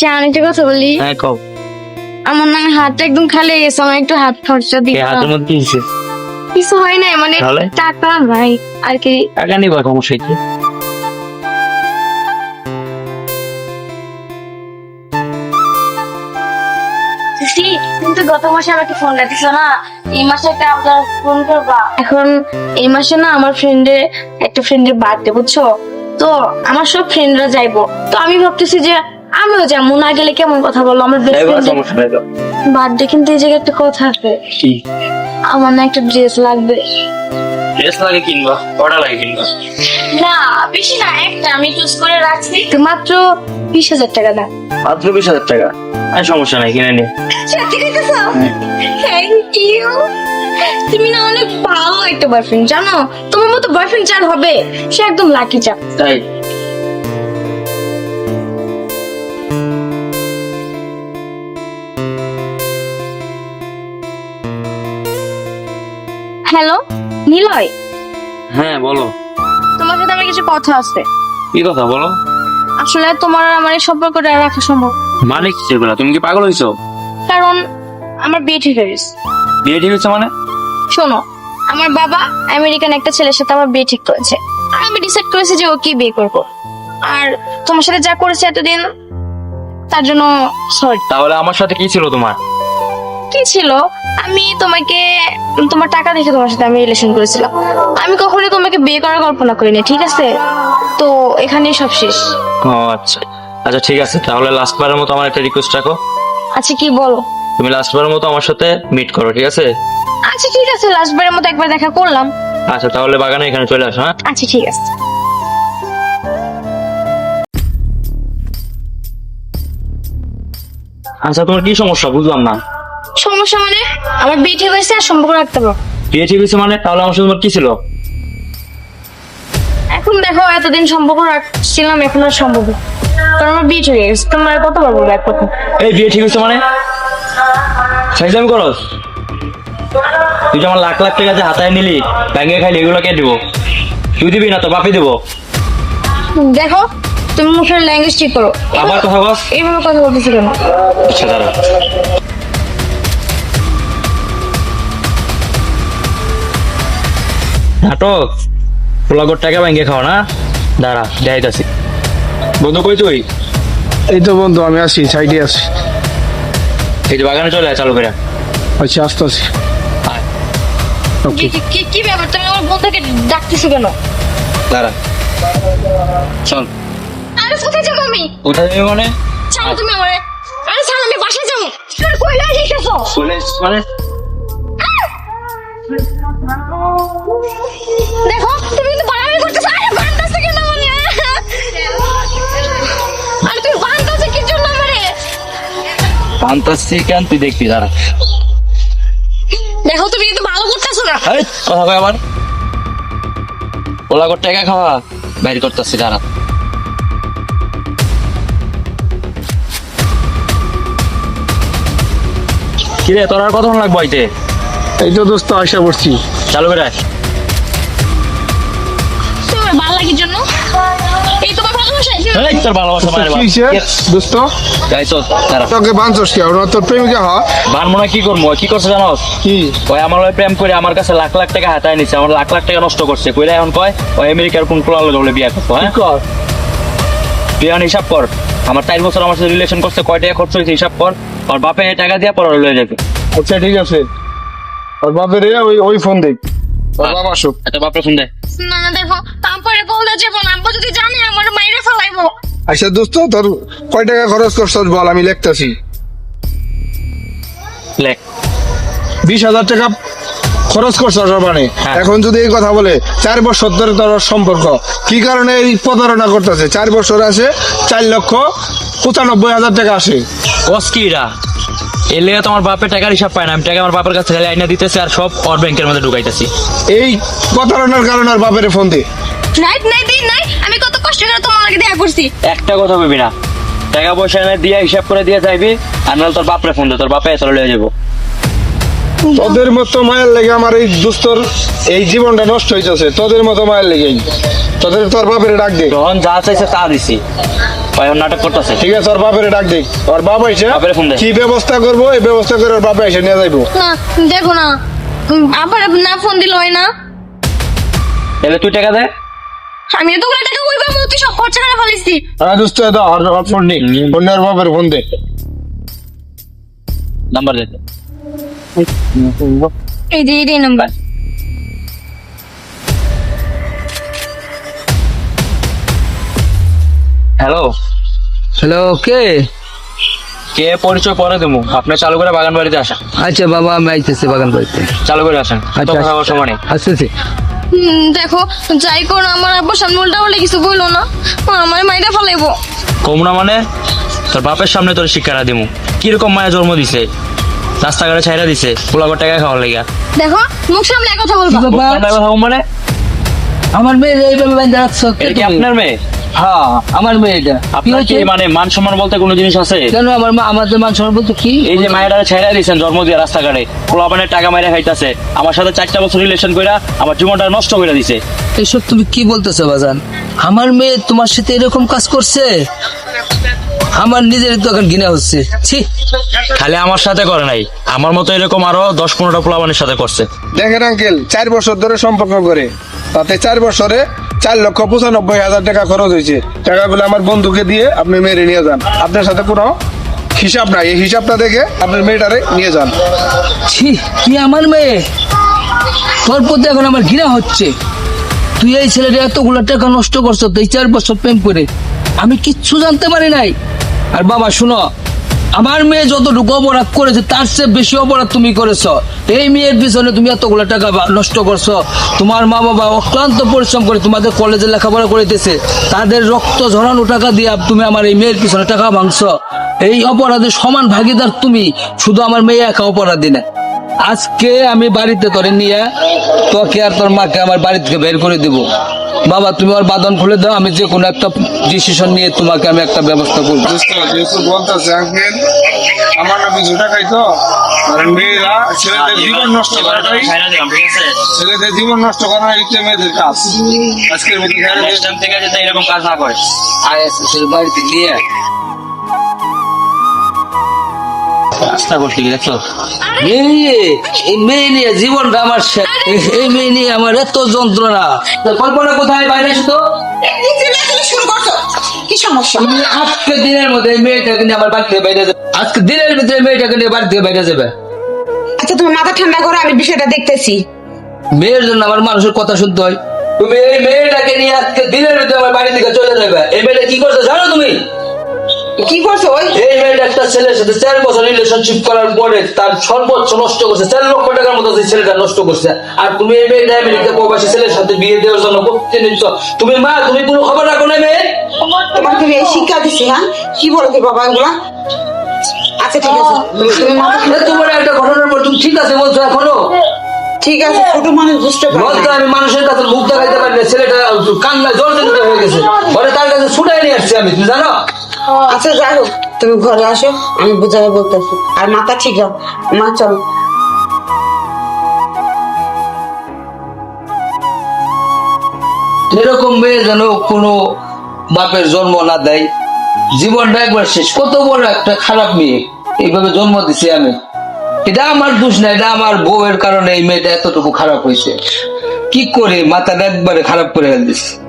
শান একটা কথা বলি? হ্যাঁ কও। আমার না হাতটা একদম খালি হয়ে গেছে আমার একটু হাত খরচা এই হাতের মধ্যে কিছু হয় নাই মানে তাহলে? টাকা নাই আর কি। টাকা নিবা সমস্যা কি? সি গত মাসে আমাকে ফোন না? এই মাসে একটা আপনার ফোন করবা। এখন এই মাসে না আমার ফ্রেন্ডের একটা ফ্রেন্ডের বার্থডে বুঝছ? তো আমার সব ফ্রেন্ডরা যাইবো। তো আমি ভাবতেছি যে আমিও যাব না গেলে কেমন কথা বলল আমার বেস্ট তো। বার্থডে কিন্তু এই জায়গায় একটা কথা আছে। কি? আমার না একটা ড্রেস লাগবে। ড্রেস লাগে কিনবা কটা লাগে কিনবা? না বেশি না একটা আমি চুজ করে রাখছি। মাত্র বিশ হাজার টাকা দাম মাত্র বিশ হাজার টাকা? আর সমস্যা নাই কিনে নিয়ে সত্যি কইতেছ থ্যাংক ইউ তুমি না অনেক ভালো একটা বয়ফ্রেন্ড জানো? তোমার মতো বয়ফ্রেন্ড যার হবে সে একদম লাকি চা তাই? হ্যালো নিলয়? হ্যাঁ বলো। তোমার সাথে আমার কিছু কথা আছে। কি কথা বলো? আসলে তোমার আর আমার এই সম্পর্কটা রাখা সম্ভব মানে কি সেগুলা? তুমি কি পাগল হইছো? কারণ আমার বিয়ে ঠিক হয়ে গেছে। বিয়ে ঠিক হয়েছে মানে? শোনো আমার বাবা আমেরিকান একটা ছেলের সাথে আমার বিয়ে ঠিক করেছে। আর আমি ডিসাইড করেছি যে ওকে বিয়ে করব। আর তোমার সাথে যা করেছে এতদিন তার জন্য সরি তাহলে আমার সাথে কি ছিল তোমার? কি ছিল? আমি তোমাকে তোমার টাকা দেখে তোমার সাথে আমি রিলেশন করেছিলাম। আমি কখনোই তোমাকে বিয়ে করার কল্পনা করিনি ঠিক আছে? তো এখানেই সব শেষ। ও আচ্ছা। আচ্ছা ঠিক আছে। তাহলে লাস্ট বারের মতো আমার একটা রিকোয়েস্ট রাখো। আচ্ছা কি বলো? তুমি লাস্ট বারের মতো আমার সাথে মিট করো ঠিক আছে? আচ্ছা ঠিক আছে। লাস্ট বারের মতো একবার দেখা করলাম। আচ্ছা তাহলে বাগানে এখানে চলে আসো হ্যাঁ? আচ্ছা ঠিক আছে। আচ্ছা তোমার কি সমস্যা? বুঝলাম না। সমস্যা মানে? আমার বিয়ে ঠিক হয়েছে আর সম্পর্ক রাখতে পারব বিয়ে ঠিক হয়েছে মানে? তাহলে আমার সাথে তোমার কি ছিল? এখন দেখো এতদিন সম্পর্ক রাখছিলাম এখন আর সম্ভব না। কারণ আমার বিয়ে ঠিক হয়ে গেছে তোমার কতবার বলব এক কথা? এই বিয়ে ঠিক হয়েছে মানে? সাইজামি করস? তুই যে আমার লাখ লাখ টাকা যে হাতায় নিলি ব্যাঙ্গে খাইলি এগুলো কে দিব? তুই দিবি না তো বাপি দিব। দেখো তুমি মুখের ল্যাঙ্গুয়েজ ঠিক করো। আবার কথা বস এইভাবে কথা বলতেছো কেন? আচ্ছা দাঁড়া। নাটক। পোলাগর টাকা ব্যাঙ্গে খাও না। দাঁড়া যাইতাছি বন্ধু কই তুই? এই তো বন্ধু আমি আছি সাইডে আছি। এই যে বাগানে চলে আয় চালু করে। আচ্ছা আসতে আছি কি- কি- কি কি ব্যাপার? তুমি আমার বন্ধুকে ডাকতেছো কেন? দাঁড়া। চল। আরে কোথায় যাব আমি? কোথায় যাবি মানে? ছাড়ো তুমি আমারে। আরে ছাড়ো আমি বাসায় যাব। আরে কই লাগে এসেছ? চলে মানে দেখো তুমি কিন্তু বাড়াবাড়ি করতেছো। আরে বান্দাছো কেন আমারে আরে তুমি বান্দাছো কি জন্য আমারে? পান্তাসি কেন? তুই দেখবি দাঁড়া। দেখো তুমি কিন্তু ভালো করতেছো না। এই, কথা কয় আবার। পোলাগর টাকা খাওয়া বাইরে করতেছি দাঁড়া। কিরে তোর আর কতক্ষণ লাগবো আইতে এই তো দোস্ত আশা করছি চালু করে আয়। ভালো লাগার জন্য? এই তোমার ভালোবাসা এই, তোর ভালোবাসা মায়ের কি হইছে? দোস্ত? যাই তো দাঁড়া। তোকে কি? ওরা তোর প্রেমিকা হ বান মনে কি করব? কি করছে জানোস কি? ওই আমার ওই প্রেম করে আমার কাছে লাখ লাখ টাকা হাতায় আমার লাখ লাখ টাকা নষ্ট করছে। কইলে এখন কয় ওই আমেরিকার কোন কোলালে বলে বিয়ে হ্যাঁ? কর? তুই এখন হিসাব কর। আমার চার বছর আমার সাথে রিলেশন করছে কয় টাকা খরচ হয়েছে হিসাব কর। আর বাপে টাকা দিয়ে পর লয়ে যাবে। আচ্ছা ঠিক আছে। ওর বাপের ওই ওই ফোন দেখ ওর বাবা আসুক। আচ্ছা বাপরে শুন দে। না না দেখো তারপরে বলে যাব না আব্বু যদি জানে আমার মাইরে ফেলাইবো। আচ্ছা দোস্ত তোর কয় টাকা খরচ করছস বল আমি লিখতেছি। লেখ। বিশ হাজার টাকা খরচ করছস ওর মানে। হ্যাঁ। এখন যদি এই কথা বলে চার বছর ধরে তোর সম্পর্ক কি কারণে এই প্রতারণা করতেছে? চার বছর আসে চার লক্ষ পঁচানব্বই হাজার টাকা আসে। এলে তোমার বাপের টাকার হিসাব পায় না। আমি টাকা আমার বাপের কাছে খালি আইনা দিতেছে আর সব ওর ব্যাংকের মধ্যে ঢুকাইতেছি। এই প্রতারণার কারণে আর বাপের ফোন দে। রাইট নাই দিন নাই। আমি কত কষ্ট করে তোমার লাগে দেখা করছি। একটা কথা ভাবি না। টাকা পয়সা এনে দিয়ে হিসাব করে দিয়ে যাইবি আর নাহলে তোর বাপরে ফোন দে তোর বাপে চলে লয়ে যাব তোদের মতো মায়ের লেগে আমার এই দুস্তর এই জীবনটা নষ্ট হইতেছে। তোদের মতো মায়ের লেগেই। তোদের তোর বাপের ডাক দে। তখন যা চাইছে তা দিছি। ভাই ওর নাটক করতেছে। ঠিক আছে ওর বাপের ডাক দিক ওর বাপ এসে বাপেরে ফোন দে। কি ব্যবস্থা করব? এই ব্যবস্থা করে ওর বাপে এসে নিয়ে যাইবো। না দেখো না। আবার না ফোন দিল হয় না। তাহলে তুই টাকা দে। আমি এতগুলো টাকা কই পাবো? তুই সব খরচা করে ফেলেছি হ্যাঁ দোস্ত দাও আর ফোন নেই ফোন ওর বাপের ফোন দে। নাম্বার দে। এই যে এই নাম্বার। হ্যালো হ্যালো কে? কে পরিচয় পরে দেবো। আপনি চালু করে বাগান বাড়িতে আসেন আচ্ছা বাবা আমি আইতেছি বাগান বাড়িতে চালু করে আসেন। আচ্ছা কথা সময় নেই। আসতেছি। দেখো যাই করো আমার আব্বু সামনে উল্টা হলে কিছু বলল না। আমার মাইটা ফেলাইবো। কমরা মানে? তোর বাপের সামনে তোর শিক্ষাটা দিমু। কীরকম মায়া জন্ম দিছে? রাস্তাঘাটে ছাইরা দিছে পোলাবার টাকা খাওয়ার লেগা। দেখো মুখ সামনে কথা বলবা। মানে? আমার মেয়ে এইভাবে বাইন্ধে রাখছো? আপনার মেয়ে? হ্যাঁ আমার মেয়েটা আপনার কি মানে মান সম্মান বলতে কোনো জিনিস আছে? কেন আমার মা আমাদের মান সম্মান বলতে কি? এই যে মায়েরা দিয়েছেন জন্ম দিয়ে রাস্তাঘাটে টাকা মাইরা খাইতাছে আমার সাথে চারটা বছর রিলেশন কইরা আমার জীবনটা নষ্ট করে দিছে। এসব তুমি কি বলতেছো বাজান? আমার মেয়ে তোমার সাথে এরকম কাজ করছে? আমার নিজের তো এখন ঘৃণা হচ্ছে। ছি। খালি আমার সাথে করে নাই। আমার মতো এরকম আরও দশ পনেরোটা পোলাপানের সাথে করছে। দেখেন আঙ্কেল চার বছর ধরে সম্পর্ক করে। তাতে চার বছরে চার লক্ষ পঁচানব্বই হাজার টাকা খরচ হয়েছে। টাকাগুলো আমার বন্ধুকে দিয়ে আপনি মেরে নিয়ে যান। আপনার সাথে কোনো হিসাব নাই। এই হিসাবটা দেখে আপনার মেয়েটারে নিয়ে যান। ছি কি আমার মেয়ে? তোর প্রতি এখন আমার ঘৃণা হচ্ছে। তুই এই ছেলেটা এতগুলো টাকা নষ্ট করছ তো এই চার বছর প্রেম করে। আমি কিচ্ছু জানতে পারি নাই। আর বাবা, শুনো, আমার মেয়ে যতটুকু অপরাধ করেছে, তার চেয়ে বেশি অপরাধ তুমি করেছ। এই মেয়ের পিছনে তুমি এতগুলো টাকা নষ্ট করছ। তোমার মা বাবা অক্লান্ত পরিশ্রম করে তোমাদের কলেজে লেখাপড়া করিতেছে। তাদের রক্ত ঝরানো টাকা দিয়ে তুমি আমার এই মেয়ের পিছনে টাকা ভাঙছো। এই অপরাধে সমান ভাগিদার তুমি, শুধু আমার মেয়ে একা অপরাধী না। আজকে আমি বাড়িতে তোরে নিয়ে তোকে আর তোর মাকে আমার বাড়ি থেকে বের করে দিব। বাবা তুমি আমার বাদন খুলে দাও আমি যে কোনো একটা ডিসিশন নিয়ে তোমাকে আমি একটা ব্যবস্থা করব। যেহেতু আমার নামে জুটা টাকাই তো মেয়েরা ছেলেদের জীবন নষ্ট করাটাই ছেলেদের জীবন নষ্ট করা হচ্ছে মেয়েদের কাজ। আজকের মধ্যে এরকম কাজ না করে। আয় বাড়িতে নিয়ে রাস্তা করতে কি দেখছ? মেয়ে এই মেয়ে নিয়ে জীবনটা আমার এই- মেয়ে নিয়ে আমার এত যন্ত্রণা। কল্পনা কোথায়? বাইরে এসো তো। শুরু করছ কি সমস্যা আজকে দিনের মধ্যে মেয়েটাকে নিয়ে আমার বাড়ি বাইরে যাবে। আজকে দিনের ভিতরে মেয়েটাকে নিয়ে বাড়ি বাইরে যাবে। আচ্ছা তুমি মাথা ঠান্ডা করো আমি বিষয়টা দেখতেছি। মেয়ের জন্য আমার মানুষের কথা শুনতে হয়। তুমি এই মেয়েটাকে নিয়ে আজকে দিনের ভিতরে আমার বাড়ি থেকে চলে যাবে। এই মেয়েটা কি করছে জানো তুমি? কি করছ ওই এই মেয়েটা একটা ছেলের সাথে চার বছর রিলেশনশিপ করার পরে তার সর্বোচ্চ নষ্ট করছে চার লক্ষ টাকার মতো ছেলেটা নষ্ট করছে। আর তুমি এই মেয়েটা আমেরিকা প্রবাসী ছেলের সাথে বিয়ে দেওয়ার জন্য প্রতিদিন নিচ্ছ। তুমি মা তুমি কোনো খবর রাখো না মেয়ে? তোমাকে এই শিক্ষা দিছি হ্যাঁ? কি বলো কি বাবা এগুলা? আচ্ছা ঠিক আছে। তুমি মাথা ঠান্ডা- এত বড় একটা ঘটনার পর তুমি ঠিক আছে বলছো এখনও? ঠিক আছে ছোট মানুষ বুঝতে পারে আমি মানুষের কাছে মুখ দেখাইতে পারি না ছেলেটা কান্নায় জর্জরিত হয়ে গেছে। পরে তার কাছে ছুটাই নিয়ে আসছি আমি তুমি জানো? আচ্ছা যাই হোক, তুমি ঘরে আসো, আমি বলতেছি। আর মাথা ঠিক হোক মা এরকম মেয়ে যেন কোনো বাপের জন্ম না দেয়, জীবনটা একবার শেষ। কত বড় একটা খারাপ মেয়ে। এইভাবে জন্ম দিছি আমি। এটা আমার দোষ না, এটা আমার বউয়ের কারণে এই মেয়েটা এতটুকু খারাপ হয়েছে। কি করে মাথাটা একবারে খারাপ করে দিচ্ছে